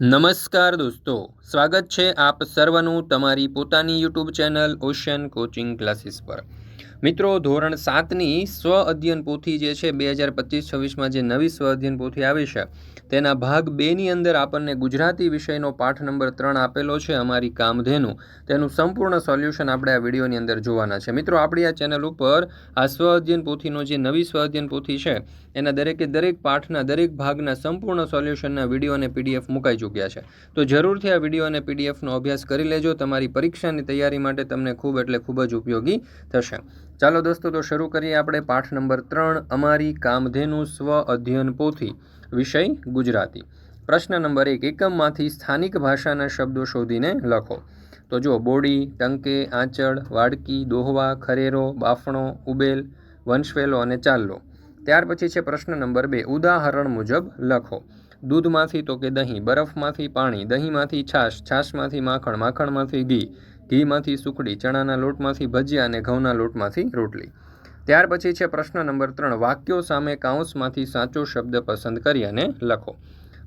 નમસ્કાર દોસ્તો, સ્વાગત છે આપ સર્વનું તમારી પોતાની YouTube channel Ocean Coaching Classes પર. મિત્રો, ધોરણ સાતની સ્વ અધ્યયન પોથી જે છે, બે હજાર પચીસ છવ્વીસમાં જે નવી સ્વ અધ્યયન પોથી આવી છે તેના ભાગ બેની અંદર આપણને ગુજરાતી વિષયનો પાઠ નંબર ત્રણ આપેલો છે, અમારી કામધેનું. તેનું સંપૂર્ણ સોલ્યુશન આપણે આ વિડીયોની અંદર જોવાના છે. મિત્રો, આપણી આ ચેનલ ઉપર આ સ્વ અધ્યયન પોથીનો જે નવી સ્વ અધ્યયન પોથી છે, એના દરેકે દરેક પાઠના દરેક ભાગના સંપૂર્ણ સોલ્યુશનના વીડિયો અને પીડીએફ મુકાઈ ચૂક્યા છે. તો જરૂરથી આ વીડિયો અને પીડીએફનો અભ્યાસ કરી લેજો. તમારી પરીક્ષાની તૈયારી માટે તમને ખૂબ એટલે ખૂબ જ ઉપયોગી થશે. ચાલો દોસ્તો, તો શરૂ કરીએ આપણે પાઠ નંબર ત્રણ, અમારી કામધેનુ સ્વ અધ્યયન પોથી, વિષય ગુજરાતી. પ્રશ્ન નંબર એક, એકમમાંથી સ્થાનિક ભાષાના શબ્દો શોધીને લખો. તો જો બોડી, ટંકે, આંચળ, વાડકી, દોહવા, ખરેરો, બાફણો, ઉબેલ, વંશવેલો અને ચાલ્લો. ત્યાર પછી છે પ્રશ્ન નંબર બે, ઉદાહરણ મુજબ લખો. દૂધમાંથી તો કે દહીં, બરફમાંથી પાણી, દહીંમાંથી છાશ, છાશમાંથી માખણ, માખણમાંથી ઘી ઘીમાંથી સુખડી, ચણાના લોટમાંથી ભજીયા અને ઘઉંના લોટમાંથી રોટલી. ત્યાર પછી છે પ્રશ્ન નંબર ત્રણ, વાક્યો સામે કાઉન્સમાંથી સાચો શબ્દ પસંદ કરી અને લખો.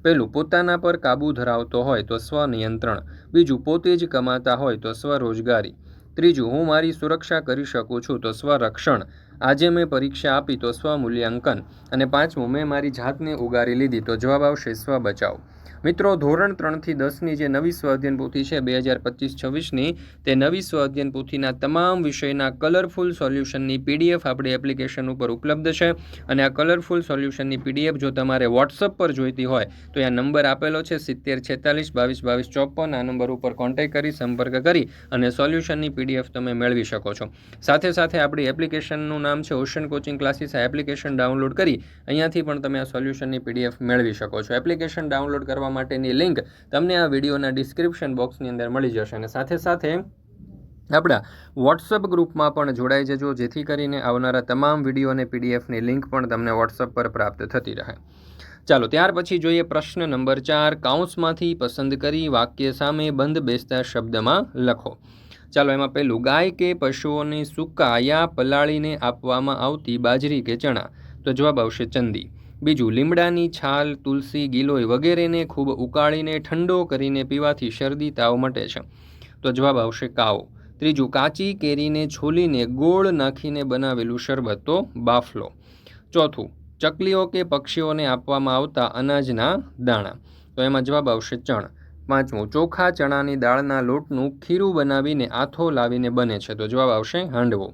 પહેલું, પોતાના પર કાબૂ ધરાવતો હોય તો સ્વનિયંત્રણ. બીજું, પોતે જ કમાતા હોય તો સ્વરોજગારી. ત્રીજું, હું મારી સુરક્ષા કરી શકું છું તો સ્વરક્ષણ. આજે મેં પરીક્ષા આપી તો સ્વમૂલ્યાંકન. અને પાંચમું, મેં મારી જાતને ઉગારી લીધી તો જવાબ આવશે સ્વ બચાવ. મિત્રો, ધોરણ ત્રણથી દસની જે નવી સ્વ અધ્યયન પોથી છે, બે હજાર પચીસ છવ્વીસની, તે નવી સ્વ અધ્યયન પોથીના તમામ વિષયના કલરફુલ સોલ્યુશનની પીડીએફ આપણી એપ્લિકેશન ઉપર ઉપલબ્ધ છે. અને આ કલરફુલ સોલ્યુશનની પીડીએફ જો તમારે વોટ્સઅપ પર જોઈતી હોય, તો આ નંબર આપેલો છે, સિત્તેર છેતાલીસ, બાવીસ બાવીસ, ચોપન. આ નંબર ઉપર કોન્ટેક્ટ કરી, સંપર્ક કરી અને સોલ્યુશનની પીડીએફ તમે મેળવી શકો છો. સાથે સાથે આપણી એપ્લિકેશનનું નામ છે ઓશન કોચિંગ ક્લાસીસ આ એપ્લિકેશન ડાઉનલોડ કરી, અહીંયાથી પણ તમે આ સોલ્યુશનની પીડીએફ મેળવી શકો છો. એપ્લિકેશન ડાઉનલોડ કરવા માટેની લિંક તમને આ વિડીયોના ડિસ્ક્રિપ્શન બોક્સની અંદર મળી જશે અને સાથે સાથે આપણા વોટ્સઅપ ગ્રુપમાં પણ જોડાઈ જજો, જેથી કરીને આવનારા તમામ વીડિયો અને પીડીએફની લિંક પણ તમને વોટ્સઅપ પર પ્રાપ્ત થતી રહે. ચાલો, ત્યાર પછી જોઈએ પ્રશ્ન નંબર ચાર, કાઉન્સમાંથી પસંદ કરી વાક્ય સામે બંધ બેસતા શબ્દમાં લખો. ચાલો, એમાં પહેલું, ગાય કે પશુઓને સૂકા યા પલાળીને આપવામાં આવતી બાજરી કે ચણા? તો જવાબ આવશે ચંદી. બીજું, લીમડાની છાલ, તુલસી, ગિલોય વગેરેને ખૂબ ઉકાળીને ઠંડો કરીને પીવાથી શરદી, તાવ મટે છે. તો જવાબ આવશે કાવો. ત્રીજું, કાચી કેરીને છોલીને ગોળ નાખીને બનાવેલું શરબત, તો બાફલો. ચોથું, ચકલીઓ કે પક્ષીઓને આપવામાં આવતા અનાજના દાણા. તો એમાં જવાબ આવશે ચણ. પાંચમું, ચોખા ચણાની દાળના લોટનું ખીરું બનાવીને આથો લાવીને બને છે, તો જવાબ આવશે હાંડવો.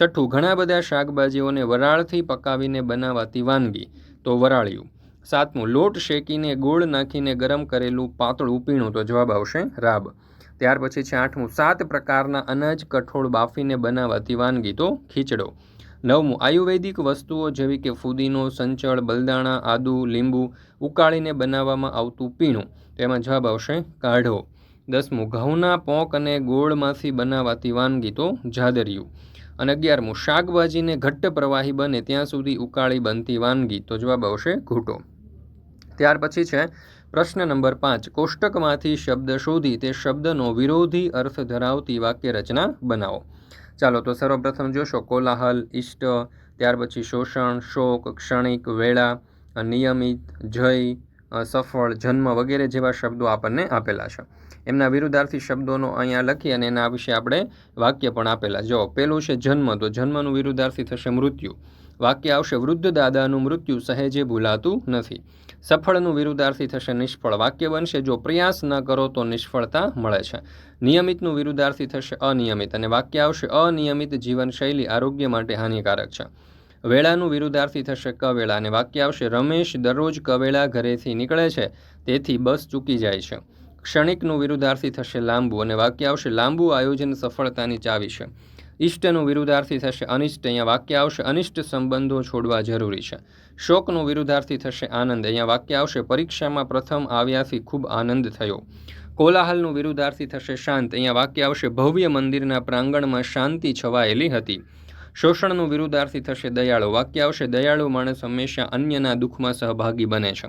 છઠ્ઠું, ઘણા બધા શાકભાજીઓને વરાળથી પકાવીને બનાવાતી વાનગી. તો વરાળિયું. સાતમું, લોટ શેકીને ગોળ નાખીને ગરમ કરેલું પાતળું પીણું તો જવાબ આવશે રાબ. ત્યાર પછી છે આઠમું, સાત પ્રકારના અનાજ કઠોળ બાફીને બનાવાતી વાનગી. તો ખીચડો. નવમું, આયુર્વેદિક વસ્તુઓ જેવી કે ફુદીનો, સંચળ, બલદાણા, આદુ, લીંબુ ઉકાળીને બનાવવામાં આવતું પીણું. તેમાં જવાબ આવશે કાઢો. દસમું, ઘઉંના પોંક અને ગોળમાંથી બનાવાતી વાનગી. તો જાદરિયું. અને અગિયારમું, શાકભાજીને ઘટ્ટ પ્રવાહી બને ત્યાં સુધી ઉકાળી બનતી વાનગી. તો જવાબ આવશે ઘૂંટો. ત્યાર પછી છે, પ્રશ્ન નંબર પાંચ, કોષ્ટકમાંથી શબ્દ શોધી તે શબ્દનો વિરોધી અર્થ ધરાવતી વાક્ય રચના બનાવો. ચાલો તો સર્વપ્રથમ જોશો, કોલાહલ ઇષ્ટ ત્યાર પછી શોષણ, શોક, ક્ષણિક, વેળા, નિયમિત, જય સફળ, જન્મ વગેરે જેવા શબ્દો આપણને આપેલા છે. એમના વિરુદ્ધાર્થી શબ્દોનો અહીંયા લખી અને એના વિશે આપણે વાક્ય પણ આપેલા. જો પેલું છે જન્મ, તો જન્મનું વિરુદ્ધાર્થી થશે મૃત્યુ. વાક્ય આવશે, વૃદ્ધ દાદાનું મૃત્યુ સહેજે ભૂલાતું નથી. સફળનું વિરુદ્ધાર્થી થશે નિષ્ફળ. વાક્ય બનશે, જો પ્રયાસ ન કરો, તો નિષ્ફળતા મળે છે. નિયમિતનું વિરુદ્ધાર્થી થશે અનિયમિત અને વાક્ય આવશે, અનિયમિત જીવનશૈલી આરોગ્ય માટે હાનિકારક છે. વેળાનું વિરુદ્ધાર્થી થશે કવેળા અને વાક્ય આવશે, રમેશ દરરોજ કવેળા ઘરેથી નીકળે છે, તેથી બસ ચૂકી જાય છે. ક્ષણિકનું વિરુદ્ધાર્થી થશે લાંબુ અને વાક્ય આવશે, લાંબુ આયોજન સફળતાની ચાવી છે. ઇષ્ટનું વિરુદ્ધાર્થી થશે અનિષ્ટ, અહીંયા વાક્ય આવશે, અનિષ્ટ સંબંધો છોડવા જરૂરી છે. શોકનું વિરુદ્ધાર્થી થશે આનંદ, અહીંયા વાક્ય આવશે, પરીક્ષામાં પ્રથમ આવ્યાથી ખૂબ આનંદ થયો. કોલાહલનું વિરુદ્ધાર્થી થશે શાંત, અહીંયા વાક્ય આવશે, ભવ્ય મંદિરના પ્રાંગણમાં શાંતિ છવાયેલી હતી. શોષણનું વિરુદ્ધાર્થી થશે દયાળુ, વાક્ય આવશે, દયાળુ માણસ હંમેશા અન્યના દુઃખમાં સહભાગી બને છે.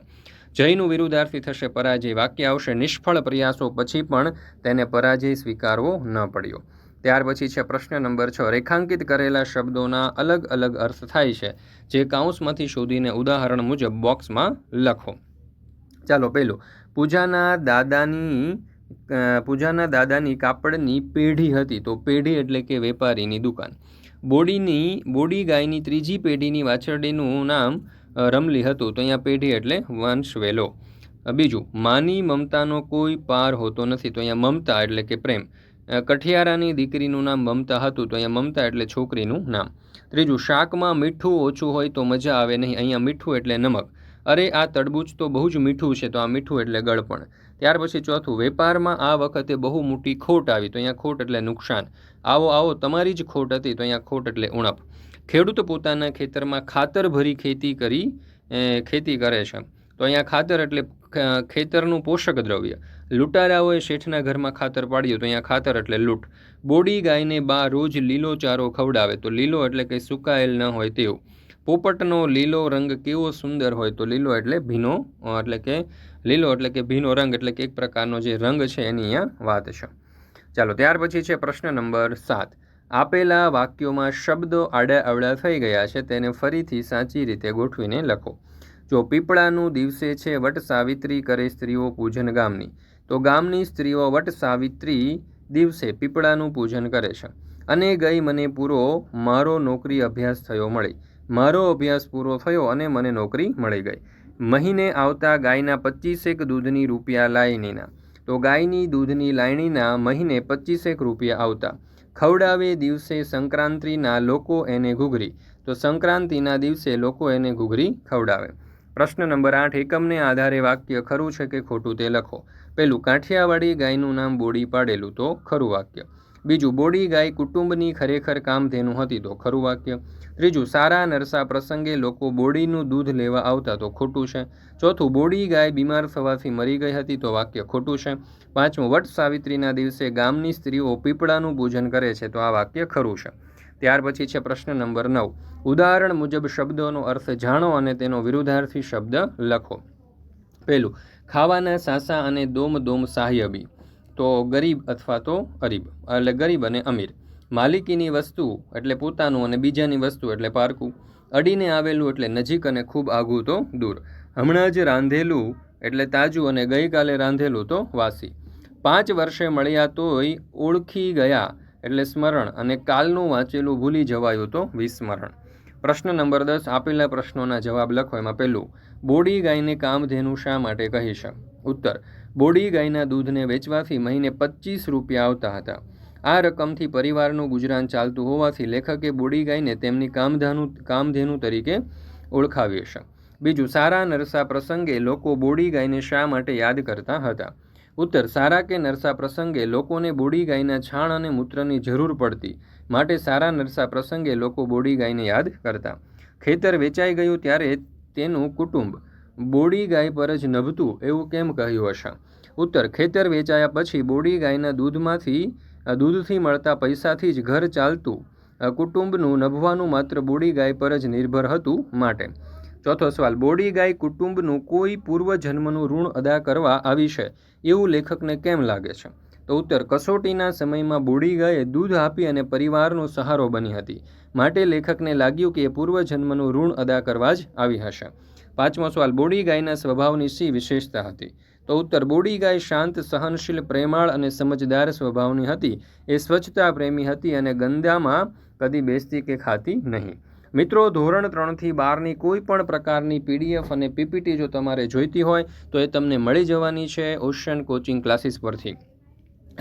જયનું વિરુદ્ધાર્થી થશે, પરાજય વાક્ય આવશે, નિષ્ફળ પ્રયાસો પછી પણ તેને પરાજય સ્વીકારવો ન પડ્યો. ત્યાર પછી છે પ્રશ્ન નંબર છ, રેખાંકિત કરેલા શબ્દોના અલગ અલગ અર્થ થાય છે, જે કાઉન્સમાંથી શોધીને ઉદાહરણ મુજબ બોક્સમાં લખો. ચાલો પહેલું, પૂજાના દાદાની પૂજાના દાદાની કાપડની પેઢી હતી, તો પેઢી એટલે કે વેપારીની દુકાન. બોડીની, બોડી ગાયની ત્રીજી પેઢીની વાછરડીનું નામ રમલી હતું તો અહીંયા પેઢી એટલે વંશ વેલો. બીજું, માની મમતાનો કોઈ પાર હોતો નથી તો અહીંયા મમતા એટલે કે પ્રેમ. કઠિયારાની દીકરીનું નામ મમતા હતું તો અહીંયા મમતા એટલે છોકરીનું નામ. ત્રીજું, શાકમાં મીઠું ઓછું હોય તો મજા આવે નહીં, અહીંયા મીઠું એટલે નમક. અરે, આ તડબૂચ તો બહુ જ મીઠું છે તો આ મીઠું એટલે ગળપણ. ત્યાર પછી ચોથું, વેપારમાં આ વખતે બહુ મોટી ખોટ આવી તો અહીંયા ખોટ એટલે નુકસાન. આવો આવો, તમારી જ ખોટ હતી તો અહીંયા ખોટ એટલે ઉણપ. ખેડૂત પોતાના ખેતરમાં ખાતર ભરી ખેતી કરી ખેતી કરે છે. તો અહીંયા ખાતર એટલે ખેતરનું પોષક દ્રવ્ય. લૂંટારાઓએ શેઠના ઘરમાં ખાતર પાડ્યું તો અહીંયા ખાતર એટલે લૂંટ. બોડી ગાયને બા રોજ લીલો ચારો ખવડાવે તો લીલો એટલે કે સુકાયેલ ન હોય તેવું. પોપટનો લીલો રંગ કેવો સુંદર હોય તો લીલો એટલે ભીનો એટલે કે લીલો એટલે કે ભીનો રંગ એટલે કે એક પ્રકારનો જે રંગ છે એની અહીંયા વાત છે. ચાલો ત્યાર પછી છે પ્રશ્ન નંબર સાત. આપેલા વાક્યોમાં શબ્દો આડા અવડા થઈ ગયા છે, તેને ફરીથી સાચી રીતે ગોઠવીને લખો. જો પીપળાનું દિવસે છે વટ સાવિત્રી કરે સ્ત્રીઓ પૂજન ગામની, તો ગામની સ્ત્રીઓ વટ સાવિત્રી દિવસે પીપળાનું પૂજન કરે છે. અને ગઈ મને પૂરો, મારો નોકરી અભ્યાસ થયો મળી. મારો અભ્યાસ પૂરો થયો અને મને નોકરી મળી ગઈ. મહિને આવતા ગાયના પચીસેક દૂધની રૂપિયા લાયણીના તો ગાયની દૂધની લાયણીના મહિને પચીસેક રૂપિયા આવતા. ખવડાવે દિવસે સંક્રાંતિના લોકો એને ઘૂઘરી. તો સંક્રાંતિના દિવસે લોકો એને ઘૂઘરી ખવડાવે. પ્રશ્ન નંબર આઠ, એકમને આધારે વાક્ય ખરું છે કે ખોટું તે લખો? પહેલું કાઠિયાવાડી ગાયનું નામ બોડી પાડેલું તો ખરું વાક્ય. બીજું, બોડી ગાય કુટુંબની ખરેખર કામધેનુ હતી તો ખરું વાક્ય. ત્રીજું, સારા નરસા પ્રસંગે લોકો બોડીનું દૂધ લેવા આવતા તો ખોટું છે. ચોથું, બોડી ગાય બીમાર થવાથી મરી ગઈ હતી તો વાક્ય ખોટું છે. પાંચમું, વટ સાવિત્રીના દિવસે ગામની સ્ત્રીઓ પીપળાનું પૂજન કરે છે તો આ વાક્ય ખરું છે. ત્યાર પછી છે પ્રશ્ન નંબર નવ. ઉદાહરણ મુજબ શબ્દોનો અર્થ જાણો અને તેનો વિરુદ્ધાર્થી શબ્દ લખો. પહેલું, ખાવાના સાસા અને દોમ દોમ સાહ્યબી. તો ગરીબ અથવા તો અરીબ, એટલે ગરીબ અને અમીર. માલિકીની વસ્તુ એટલે પોતાનું અને બીજાની વસ્તુ એટલે પારકું અડીને આવેલું એટલે નજીક અને ખૂબ આઘું તો દૂર. હમણાં જ રાંધેલું એટલે તાજું અને ગઈકાલે રાંધેલું તો વાસી. પાંચ વર્ષે મળ્યા તોય ઓળખી ગયા એટલે સ્મરણ અને કાલનું વાંચેલું ભૂલી જવાયું તો વિસ્મરણ. પ્રશ્ન નંબર દસ, આપેલા પ્રશ્નોના જવાબ લખો એમાં પહેલું. બોડી ગાયને કામધેનુ શા માટે કહી છે ઉત્તર. બોડી ગાયના દૂધને વેચવાથી મહિને પચીસ રૂપિયા આવતા હતા. આ રકમથી પરિવારનું ગુજરાન ચાલતું હોવાથી લેખકે બોડી ગાયને તેમની કામધાનું, કામધેનુ તરીકે ઓળખાવી છે. બીજું, સારા નરસા પ્રસંગે લોકો બોડી ગાયને શા માટે યાદ કરતા હતા? ઉત્તર, સારા કે નરસા પ્રસંગે લોકોને બોડી ગાયના છાણ અને મૂત્રની જરૂર પડતી માટે સારા નરસા પ્રસંગે લોકો બોડી ગાયને યાદ કરતા. ખેતર વેચાઈ ગયું ત્યારે તેનું કુટુંબ બોડી ગાય પર જ નભતું એવું કેમ કહ્યું હશે ઉત્તર, ખેતર વેચાયા પછી બોડી ગાયના દૂધમાંથી દૂધથી મળતા પૈસાથી જ ઘર ચાલતું. કુટુંબનું નભવાનું માત્ર બોડી ગાય પર જ નિર્ભર હતું માટે. ચોથો સવાલ, બોડી ગાય કુટુંબનું કોઈ પૂર્વજન્મનું ઋણ અદા કરવા આવી છે? એવું લેખકને કેમ લાગે છે? તો ઉત્તર, કસોટીના સમયમાં બોડી ગાયે દૂધ આપી અને પરિવારનો સહારો બની હતી. માટે લેખકને લાગ્યું કે એ પૂર્વજન્મનું ઋણ અદા કરવા જ આવી હશે. પાંચમો સવાલ, બોડી ગાયના સ્વભાવની સી વિશેષતા હતી? તો ઉત્તર, બોડી ગાય શાંત, સહનશીલ, પ્રેમાળ અને સમજદાર સ્વભાવની હતી. એ સ્વચ્છતા પ્રેમી હતી અને ગંદામાં કદી બેસતી કે ખાતી નહીં. મિત્રો, ધોરણ ત્રણથી બારની કોઈ પણ પ્રકારની પીડીએફ અને પીપીટી જો તમારે જોઈતી હોય, તો એ તમને મળી જવાની છે ઓશિયન કોચિંગ ક્લાસીસ પરથી.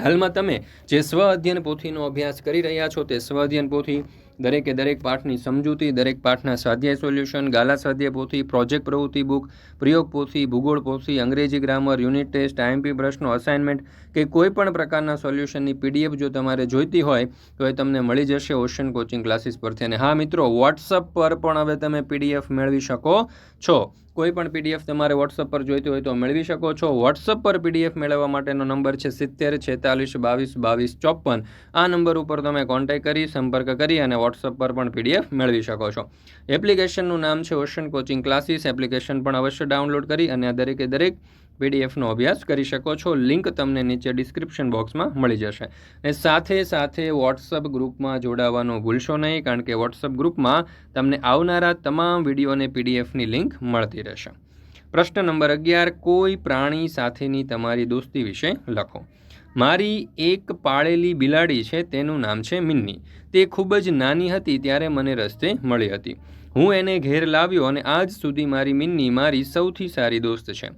હાલમાં તમે જે સ્વ અધ્યયન પોથીનો અભ્યાસ કરી રહ્યા છો, તે સ્વ અધ્યયન પોથી દરેકે દરેક પાઠની સમજૂતી, દરેક પાઠના સ્વાધ્યાય સોલ્યુશન, ગાલા સ્વાધ્યાય પોથી, પ્રોજેક્ટ પ્રવૃત્તિ બુક, પ્રયોગ પોથી, ભૂગોળ પોથી, અંગ્રેજી ગ્રામર, યુનિટ ટેસ્ટ, આઈએમપી પ્રશ્નો, અસાઇનમેન્ટ કે કોઈ પણ પ્રકારના સોલ્યુશનની પીડીએફ જો તમારે જોઈતી હોય, તો એ તમને મળી જશે ઓશન કોચિંગ ક્લાસીસ પરથી. અને હા મિત્રો, વોટ્સઅપ પર પણ હવે તમે પીડીએફ મેળવી શકો છો. કોઈ પણ પીડીએફ તમારે વોટ્સઅપ પર જોઈતી હોય તો મેળવી શકો છો. વોટ્સઅપ પર પીડીએફ મેળવવા માટેનો નંબર છે સિત્તેર છેતાલીસ બાવીસ બાવીસ ચોપન. આ નંબર ઉપર તમે કોન્ટેક્ટ કરી, સંપર્ક કરી અને વોટ્સઅપ પર પણ પીડીએફ મેળવી શકો છો. એપ્લિકેશનનું નામ છે ઓશન કોચિંગ ક્લાસીસ એપ્લિકેશન પણ અવશ્ય ડાઉનલોડ કરી અને આ દરેકે દરેક પીડીએફનો અભ્યાસ કરી શકો છો. લિંક તમને નીચે ડિસ્ક્રિપ્શન બોક્સમાં મળી જશે. અને સાથે સાથે વોટ્સઅપ ગ્રુપમાં જોડાવાનું ભૂલશો નહીં, કારણ કે વોટ્સઅપ ગ્રુપમાં તમને આવનારા તમામ વીડિયો અને પીડીએફની લિંક મળતી રહેશે. પ્રશ્ન નંબર અગિયાર, કોઈ પ્રાણી સાથેની તમારી દોસ્તી વિશે લખો. મારી એક પાળેલી બિલાડી છે, તેનું નામ છે મિન્ની. તે ખૂબ જ નાની હતી ત્યારે મને રસ્તે મળી હતી. હું એને ઘેર લાવ્યો અને આજ સુધી મારી મિન્ની મારી સૌથી સારી દોસ્ત છે.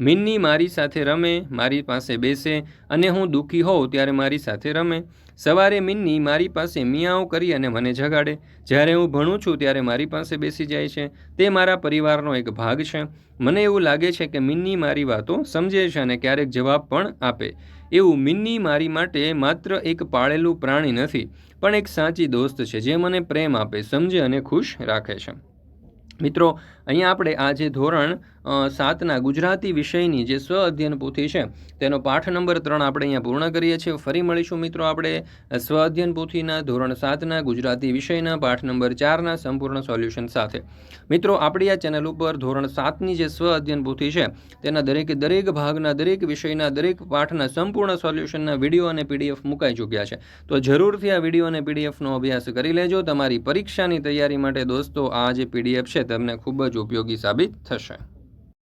મિન્ની મારી સાથે રમે, મારી પાસે બેસે અને હું દુઃખી હોઉં ત્યારે મારી સાથે રમે. સવારે મિન્ની મારી પાસે મિયાઓ કરી અને મને જગાડે. જ્યારે હું ભણું છું ત્યારે મારી પાસે બેસી જાય છે. તે મારા પરિવારનો એક ભાગ છે. મને એવું લાગે છે કે મિન્ની મારી વાતો સમજે છે અને ક્યારેક જવાબ પણ આપે. એવું મિન્ની મારી માટે માત્ર એક પાળેલું પ્રાણી નથી, પણ એક સાચી દોસ્ત છે જે મને પ્રેમ આપે, સમજે અને ખુશ રાખે છે. મિત્રો, અહીંયા આપણે આ જે ધોરણ સાતના ગુજરાતી વિષયની જે સ્વ અધ્યયન પોથી છે, તેનો પાઠ નંબર ત્રણ આપણે અહીંયા પૂર્ણ કરીએ છીએ. ફરી મળીશું મિત્રો આપણે સ્વ અધ્યયન પોથીના ધોરણ સાતના ગુજરાતી વિષયના પાઠ નંબર ચારના સંપૂર્ણ સોલ્યુશન સાથે. મિત્રો, આપણી આ ચેનલ ઉપર ધોરણ સાતની જે સ્વ અધ્યયન પોથી છે, તેના દરેકે દરેક ભાગના દરેક વિષયના દરેક પાઠના સંપૂર્ણ સોલ્યુશનના વીડિયો અને પીડીએફ મુકાઈ ચૂક્યા છે. તો જરૂરથી આ વીડિયો અને પીડીએફનો અભ્યાસ કરી લેજો. તમારી પરીક્ષાની તૈયારી માટે દોસ્તો, આ જે પીડીએફ છે, તમને ખૂબ જ ઉપયોગી સાબિત થશે.